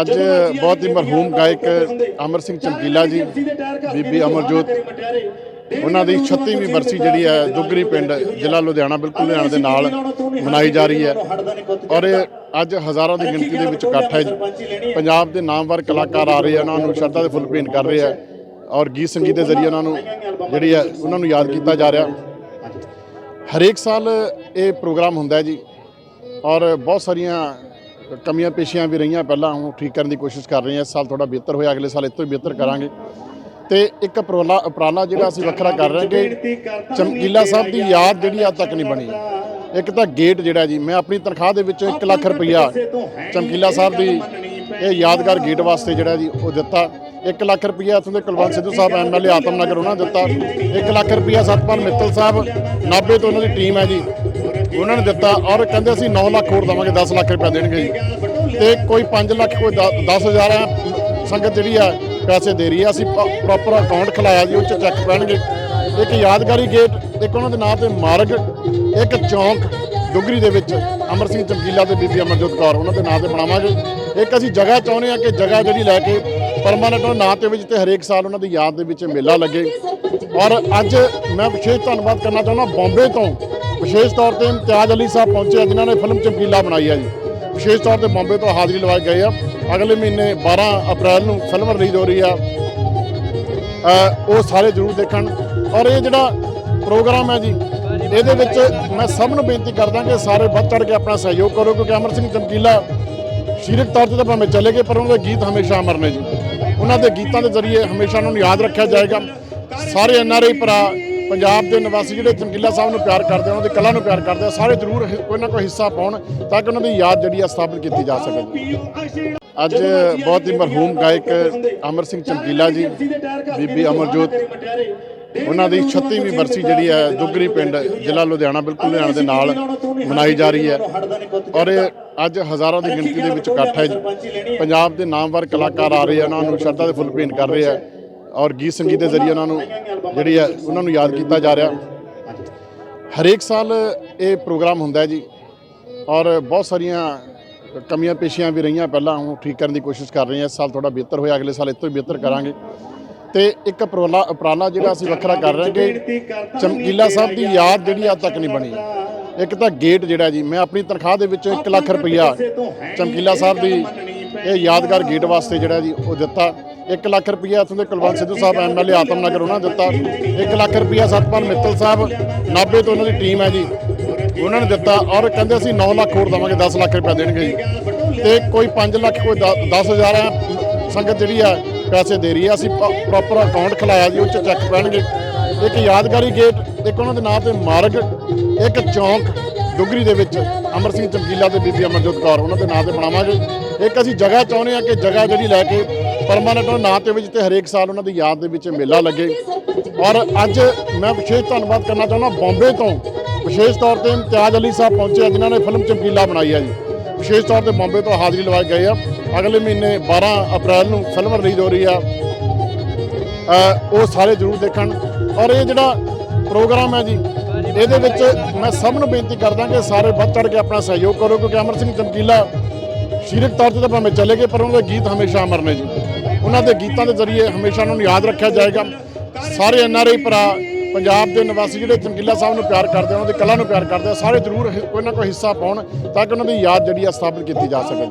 ਅੱਜ ਬਹੁਤ ਹੀ ਮਰਹੂਮ ਗਾਇਕ ਅਮਰ ਸਿੰਘ ਚਮਕੀਲਾ ਜੀ ਬੀਬੀ ਅਮਰਜੋਤ ਉਹਨਾਂ ਦੀ 36ਵੀਂ ਬਰਸੀ ਜਿਹੜੀ ਹੈ ਦੁੱਗਰੀ ਪਿੰਡ ਜ਼ਿਲ੍ਹਾ ਲੁਧਿਆਣਾ ਬਿਲਕੁਲ ਲੁਧਿਆਣਾ ਦੇ ਨਾਲ ਮਨਾਈ ਜਾ ਰਹੀ ਹੈ। ਔਰ ਇਹ ਅੱਜ ਹਜ਼ਾਰਾਂ ਦੀ ਗਿਣਤੀ ਦੇ ਵਿੱਚ ਇਕੱਠ ਹੈ ਪੰਜਾਬ ਦੇ ਨਾਮਵਰ ਕਲਾਕਾਰ ਆ ਰਹੇ ਆ ਉਹਨਾਂ ਨੂੰ ਸ਼ਰਧਾ ਦੇ ਫੁੱਲ ਭੇਂਟ ਕਰ ਰਹੇ ਆ। ਔਰ ਗੀਤ ਸੰਗੀਤ ਦੇ ਜ਼ਰੀਏ ਉਹਨਾਂ ਨੂੰ ਜਿਹੜੀ ਹੈ ਉਹਨਾਂ ਨੂੰ ਯਾਦ ਕੀਤਾ ਜਾ ਰਿਹਾ। ਹਰੇਕ ਸਾਲ ਇਹ ਪ੍ਰੋਗਰਾਮ ਹੁੰਦਾ ਹੈ ਜੀ। ਔਰ ਬਹੁਤ ਸਾਰੀਆਂ ਕਮੀਆਂ ਪੇਸ਼ੀਆਂ ਵੀ ਰਹੀਆਂ ਪਹਿਲਾਂ ਉਹ ਠੀਕ ਕਰਨ ਦੀ ਕੋਸ਼ਿਸ਼ ਕਰ ਰਹੇ ਹਾਂ। ਇਸ ਸਾਲ ਥੋੜਾ ਬਿਹਤਰ ਹੋਇਆ ਅਗਲੇ ਸਾਲ ਇਸ ਤੋਂ ਵੀ ਬਿਹਤਰ ਕਰਾਂਗੇ। ਤੇ ਇੱਕ ਉਪਰਾਲਾ ਉਪਰਾਲਾ ਜਿਹੜਾ ਅਸੀਂ ਵੱਖਰਾ ਕਰ ਰਹੇ ਹਾਂ ਕਿ ਚਮਕੀਲਾ ਸਾਹਿਬ ਦੀ ਯਾਦ ਜਿਹੜੀ ਅੱਜ ਤੱਕ ਨਹੀਂ ਬਣੀ। ਇੱਕ ਤਾਂ ਗੇਟ ਜਿਹੜਾ ਜੀ ਮੈਂ ਆਪਣੀ ਤਨਖਾਹ ਦੇ ਵਿੱਚੋਂ 1 ਲੱਖ ਰੁਪਈਆ ਚਮਕੀਲਾ ਸਾਹਿਬ ਦੀ ਇਹ ਯਾਦਗਾਰ ਗੇਟ ਵਾਸਤੇ ਜਿਹੜਾ ਜੀ ਉਹ ਦਿੱਤਾ। 1 ਲੱਖ ਰੁਪਈਆ ਇੱਥੋਂ ਦੇ ਕੁਲਵੰਤ ਸਿੱਧੂ ਸਾਹਿਬ ਐਮਐਲਏ ਆਤਮਨਗਰ ਉਹਨਾਂ ਨੇ ਦਿੱਤਾ। 1 ਲੱਖ ਰੁਪਈਆ ਸਤਪਾਲ ਮਿੱਤਲ ਸਾਹਿਬ ਨਾਭੇ ਤੋਂ ਉਹਨਾਂ ਦੀ ਟੀਮ ਹੈ ਜੀ। ਉਹਨਾਂ ਨੇ ਦਿੱਤਾ ਔਰ ਕਹਿੰਦੇ ਅਸੀਂ 9 ਲੱਖ ਹੋਰ ਦਵਾਂਗੇ 10 ਲੱਖ ਰੁਪਏ ਦੇਣਗੇ ਜੀ। ਤੇ ਕੋਈ 5 ਲੱਖ, ਕੋਈ 10000 ਆ, ਸੰਗਤ ਜਿਹੜੀ ਆ, ਪੈਸੇ ਦੇ ਰਹੀ ਆ। ਅਸੀਂ ਪ੍ਰੋਪਰ ਅਕਾਊਂਟ ਖਲਾਇਆ ਜੀ, ਉਹ ਚ ਚੈੱਕ ਪੈਣਗੇ। ਇੱਕ ਯਾਦਗਾਰੀ ਗੇਟ ਇੱਕ ਉਹਨਾਂ ਦੇ ਨਾਂ ਤੇ ਮਾਰਗ, ਇੱਕ ਚੌਂਕ ਡੁਗਰੀ ਦੇ ਵਿੱਚ, ਅਮਰ ਸਿੰਘ ਚਮਕੀਲਾ ਤੇ ਬੀਬੀ ਅਮਰਜੋਤ ਕੌਰ, ਉਹਨਾਂ ਦੇ ਨਾਂ ਤੇ ਬਣਾਵਾਂਗੇ। ਇੱਕ ਅਸੀਂ ਜਗ੍ਹਾ ਚਾਹੁੰਦੇ ਆ ਕਿ ਜਗ੍ਹਾ ਜਿਹੜੀ ਲੈ ਕੇ ਪਰਮਾਨੈਂਟ ਉਹਨਾਂ ਨਾਂ ਤੇ ਵਿੱਚ ਤੇ ਹਰੇਕ ਸਾਲ ਉਹਨਾਂ ਦੀ ਯਾਦ ਦੇ ਵਿੱਚ ਮੇਲਾ ਲੱਗੇ। ਔਰ ਅੱਜ ਮੈਂ ਵਿਸ਼ੇਸ਼ ਧੰਨਵਾਦ ਕਰਨਾ ਚਾਹੁੰਦਾ, ਬੰਬੇ ਤੋਂ ਵਿਸ਼ੇਸ਼ ਤੌਰ ਤੇ ਇਮਤਿਆਜ਼ ਅਲੀ ਸਾਹਿਬ ਪਹੁੰਚੇ ਆ, ਜਿਨ੍ਹਾਂ ਨੇ ਫਿਲਮ ਚਮਕੀਲਾ ਬਣਾਈ ਹੈ ਜੀ। ਵਿਸ਼ੇਸ਼ ਤੌਰ ਤੇ ਬੰਬੇ ਤੋਂ ਹਾਜ਼ਰੀ ਲਵਾਏ ਗਏ ਆ। ਅਗਲੇ ਮਹੀਨੇ 12 ਅਪ੍ਰੈਲ ਨੂੰ ਫਿਲਮ ਰਿਲੀਜ਼ ਹੋ ਰਹੀ ਆ। ਉਹ ਸਾਰੇ ਜ਼ਰੂਰ ਦੇਖਣ। ਔਰ ਇਹ ਜਿਹੜਾ ਪ੍ਰੋਗਰਾਮ ਹੈ ਜੀ, ਇਹਦੇ ਵਿੱਚ ਮੈਂ ਸਭ ਨੂੰ ਬੇਨਤੀ ਕਰਦਾ ਕਿ ਸਾਰੇ ਵੱਧ ਚੜ ਕੇ ਆਪਣਾ ਸਹਿਯੋਗ ਕਰੋ, ਕਿਉਂਕਿ ਅਮਰ ਸਿੰਘ ਚਮਕੀਲਾ ਸਰੀਰਕ ਤੌਰ ਤੇ ਤਾਂ ਭਾਵੇਂ ਚਲੇ ਗਏ, ਪਰ ਉਹਨਾਂ ਦੇ ਗੀਤ ਹਮੇਸ਼ਾ ਅਮਰ ਨੇ ਜੀ। ਉਹਨਾਂ ਦੇ ਗੀਤਾਂ ਦੇ ਜ਼ਰੀਏ ਹਮੇਸ਼ਾ ਉਹਨਾਂ ਨੂੰ ਯਾਦ ਰੱਖਿਆ ਜਾਏਗਾ। ਸਾਰੇ ਐਨਆਰਆਈ ਭਰਾ ਪੰਜਾਬ ਦੇ ਨਿਵਾਸੀ ਜਿਹੜੇ ਚਮਕੀਲਾ ਸਾਹਿਬ ਨੂੰ ਪਿਆਰ ਕਰਦੇ ਆ, ਉਹਨਾਂ ਦੀ ਕਲਾ ਨੂੰ ਪਿਆਰ ਕਰਦੇ ਆ, ਸਾਰੇ ਜ਼ਰੂਰ ਹਿ- ਕੋਈ ਨਾ ਕੋਈ ਹਿੱਸਾ ਪਾਉਣ ਤਾਂ ਕਿ ਉਹਨਾਂ ਦੀ ਯਾਦ ਜਿਹੜੀ ਆ ਸਥਾਪਿਤ ਕੀਤੀ ਜਾ ਸਕੇ। ਅੱਜ ਬਹੁਤ ਹੀ ਮਰਹੂਮ ਗਾਇਕ ਅਮਰ ਸਿੰਘ ਚਮਕੀਲਾ ਜੀ, ਬੀਬੀ ਅਮਰਜੋਤ, ਉਹਨਾਂ ਦੀ 36ਵੀਂ ਬਰਸੀ ਜਿਹੜੀ ਹੈ ਦੁੱਗਰੀ ਪਿੰਡ ਜ਼ਿਲ੍ਹਾ ਲੁਧਿਆਣਾ, ਬਿਲਕੁਲ ਲੁਧਿਆਣਾ ਦੇ ਨਾਲ ਮਨਾਈ ਜਾ ਰਹੀ ਹੈ। ਔਰ ਇਹ ਅੱਜ ਹਜ਼ਾਰਾਂ ਦੀ ਗਿਣਤੀ ਦੇ ਵਿੱਚ ਇਕੱਠ ਹੈ ਜੀ। ਪੰਜਾਬ ਦੇ ਨਾਮਵਰ ਕਲਾਕਾਰ ਆ ਰਹੇ ਆ, ਉਹਨਾਂ ਨੂੰ ਸ਼ਰਧਾ ਦੇ ਫੁੱਲ ਭੇਂਟ ਕਰ ਰਹੇ ਆ। ਔਰ ਗੀਤ ਸੰਗੀਤ ਦੇ ਜ਼ਰੀਏ ਉਹਨਾਂ ਨੂੰ ਜਿਹੜੀ ਹੈ ਉਹਨਾਂ ਨੂੰ ਯਾਦ ਕੀਤਾ ਜਾ ਰਿਹਾ। ਹਰੇਕ ਸਾਲ ਇਹ ਪ੍ਰੋਗਰਾਮ ਹੁੰਦਾ ਹੈ ਜੀ ਔਰ ਬਹੁਤ ਸਾਰੀਆਂ ਕਮੀਆਂ ਪੇਸ਼ੀਆਂ ਵੀ ਰਹੀਆਂ। ਪਹਿਲਾਂ ਉਹ ਠੀਕ ਕਰਨ ਦੀ ਕੋਸ਼ਿਸ਼ ਕਰ ਰਹੇ ਹਾਂ ਇਸ ਸਾਲ ਥੋੜਾ ਬਿਹਤਰ ਹੋਇਆ। ਅਗਲੇ ਸਾਲ ਇਸ ਤੋਂ ਵੀ ਬਿਹਤਰ ਕਰਾਂਗੇ। ਤੇ ਇੱਕ ਉਪਰਾਲਾ ਉਪਰਾਲਾ ਜਿਹੜਾ ਅਸੀਂ ਵੱਖਰਾ ਕਰ ਰਹੇ ਹਾਂ ਕਿ ਚਮਕੀਲਾ ਸਾਹਿਬ ਦੀ ਯਾਦ ਜਿਹੜੀ ਅੱਜ ਤੱਕ ਨਹੀਂ ਬਣੀ। ਇੱਕ ਤਾਂ ਗੇਟ ਜਿਹੜਾ ਜੀ, ਮੈਂ ਆਪਣੀ ਤਨਖਾਹ ਦੇ ਵਿੱਚੋਂ 1 ਲੱਖ ਰੁਪਈਆ ਚਮਕੀਲਾ ਸਾਹਿਬ ਦੀ ਇਹ ਯਾਦਗਾਰ ਗੇਟ ਵਾਸਤੇ ਜਿਹੜਾ ਜੀ ਉਹ ਦਿੱਤਾ। 1 ਲੱਖ ਰੁਪਈਆ ਇੱਥੋਂ ਦੇ ਕੁਲਵੰਤ ਸਿੱਧੂ ਸਾਹਿਬ ਐਮਐਲਏ ਆਤਮਨਗਰ ਉਹਨਾਂ ਨੇ ਦਿੱਤਾ। 1 ਲੱਖ ਰੁਪਈਆ ਸਤਪਾਲ ਮਿੱਤਲ ਸਾਹਿਬ, ਨਾਭੇ ਤੋਂ ਉਹਨਾਂ ਦੀ ਟੀਮ ਹੈ ਜੀ, ਉਹਨਾਂ ਨੇ ਦਿੱਤਾ ਔਰ ਕਹਿੰਦੇ ਅਸੀਂ 9 ਲੱਖ ਹੋਰ ਦਵਾਂਗੇ 10 ਲੱਖ ਰੁਪਇਆ ਦੇਣਗੇ ਜੀ। ਤੇ ਕੋਈ 5 ਲੱਖ, ਕੋਈ 10000 ਆ ਸੰਗਤ ਜਿਹੜੀ ਆ ਪੈਸੇ ਦੇ ਰਹੀ ਆ ਅਸੀਂ ਪ੍ਰੋਪਰ ਅਕਾਊਂਟ ਖਲਾਇਆ ਜੀ, ਉਹ ਚ ਚੈੱਕ ਪੈਣਗੇ। ਇੱਕ ਯਾਦਗਾਰੀ ਗੇਟ, ਇੱਕ ਉਹਨਾਂ ਦੇ ਨਾਂ ਤੇ ਮਾਰਗ, ਇੱਕ ਚੌਂਕ ਡੁਗਰੀ ਦੇ ਵਿੱਚ ਅਮਰ ਸਿੰਘ ਚਮਕੀਲਾ ਤੇ ਬੀਬੀ ਅਮਰਜੋਤ ਕੌਰ, ਉਹਨਾਂ ਦੇ ਨਾਂ ਤੇ ਬਣਾਵਾਂਗੇ। ਇੱਕ ਅਸੀਂ ਜਗ੍ਹਾ ਚਾਹੁੰਦੇ ਆ ਕਿ ਜਗ੍ਹਾ ਜਿਹੜੀ ਲੈ ਕੇ ਪਰਮਾਨੈਂਟ ਉਹਨਾਂ ਨਾਂ ਤੇ ਵਿੱਚ ਤੇ ਹਰੇਕ ਸਾਲ ਉਹਨਾਂ ਦੀ ਯਾਦ ਦੇ ਵਿੱਚ ਮੇਲਾ ਲੱਗੇ। ਔਰ ਅੱਜ ਮੈਂ ਵਿਸ਼ੇਸ਼ ਧੰਨਵਾਦ ਕਰਨਾ ਚਾਹੁੰਦਾ ਬੰਬੇ ਤੋਂ, ਵਿਸ਼ੇਸ਼ ਤੌਰ ਤੇ ਇਮਤਿਆਜ਼ ਅਲੀ ਸਾਹਿਬ ਪਹੁੰਚੇ ਆ, ਜਿਨ੍ਹਾਂ ਨੇ ਫਿਲਮ ਚਮਕੀਲਾ ਬਣਾਈ ਹੈ ਜੀ। ਵਿਸ਼ੇਸ਼ ਤੌਰ ਤੇ ਬੰਬੇ ਤੋਂ ਹਾਜ਼ਰੀ ਲਵਾਏ ਗਏ ਆ। ਅਗਲੇ ਮਹੀਨੇ 12 ਅਪ੍ਰੈਲ ਨੂੰ ਫਿਲਮ ਰਿਲੀਜ਼ ਹੋ ਰਹੀ ਆ। ਉਹ ਸਾਰੇ ਜ਼ਰੂਰ ਦੇਖਣ। ਔਰ ਇਹ ਜਿਹੜਾ ਪ੍ਰੋਗਰਾਮ ਹੈ ਜੀ। ਇਹਦੇ ਵਿੱਚ ਮੈਂ ਸਭ ਨੂੰ ਬੇਨਤੀ ਕਰਦਾ ਕਿ ਸਾਰੇ ਵੱਧ ਚੜ ਕੇ ਆਪਣਾ ਸਹਿਯੋਗ ਕਰੋ, ਕਿਉਂਕਿ ਅਮਰ ਸਿੰਘ ਚਮਕੀਲਾ ਸਰੀਰਕ ਤੌਰ ਤੇ ਤਾਂ ਭਾਵੇਂ ਚਲੇ ਗਏ, ਪਰ ਉਹਨਾਂ ਦੇ ਗੀਤ ਹਮੇਸ਼ਾ ਅਮਰ ਨੇ ਜੀ। ਉਹਨਾਂ ਦੇ ਗੀਤਾਂ ਦੇ ਜ਼ਰੀਏ ਹਮੇਸ਼ਾ ਉਹਨਾਂ ਨੂੰ ਯਾਦ ਰੱਖਿਆ ਜਾਏਗਾ। ਸਾਰੇ ਐਨਆਰਆਈ ਭਰਾ, ਪੰਜਾਬ ਦੇ ਨਿਵਾਸੀ ਜਿਹੜੇ ਚਮਕੀਲਾ ਸਾਹਿਬ ਨੂੰ ਪਿਆਰ ਕਰਦੇ ਆ, ਉਹਨਾਂ ਦੀ ਕਲਾ ਨੂੰ ਪਿਆਰ ਕਰਦੇ ਆ, ਸਾਰੇ ਜ਼ਰੂਰ ਹਿ- ਕੋਈ ਨਾ ਕੋਈ ਹਿੱਸਾ ਪਾਉਣ ਤਾਂ ਕਿ ਉਹਨਾਂ ਦੀ ਯਾਦ ਜਿਹੜੀ ਆ ਸਥਾਪਿਤ ਕੀਤੀ ਜਾ ਸਕੇ।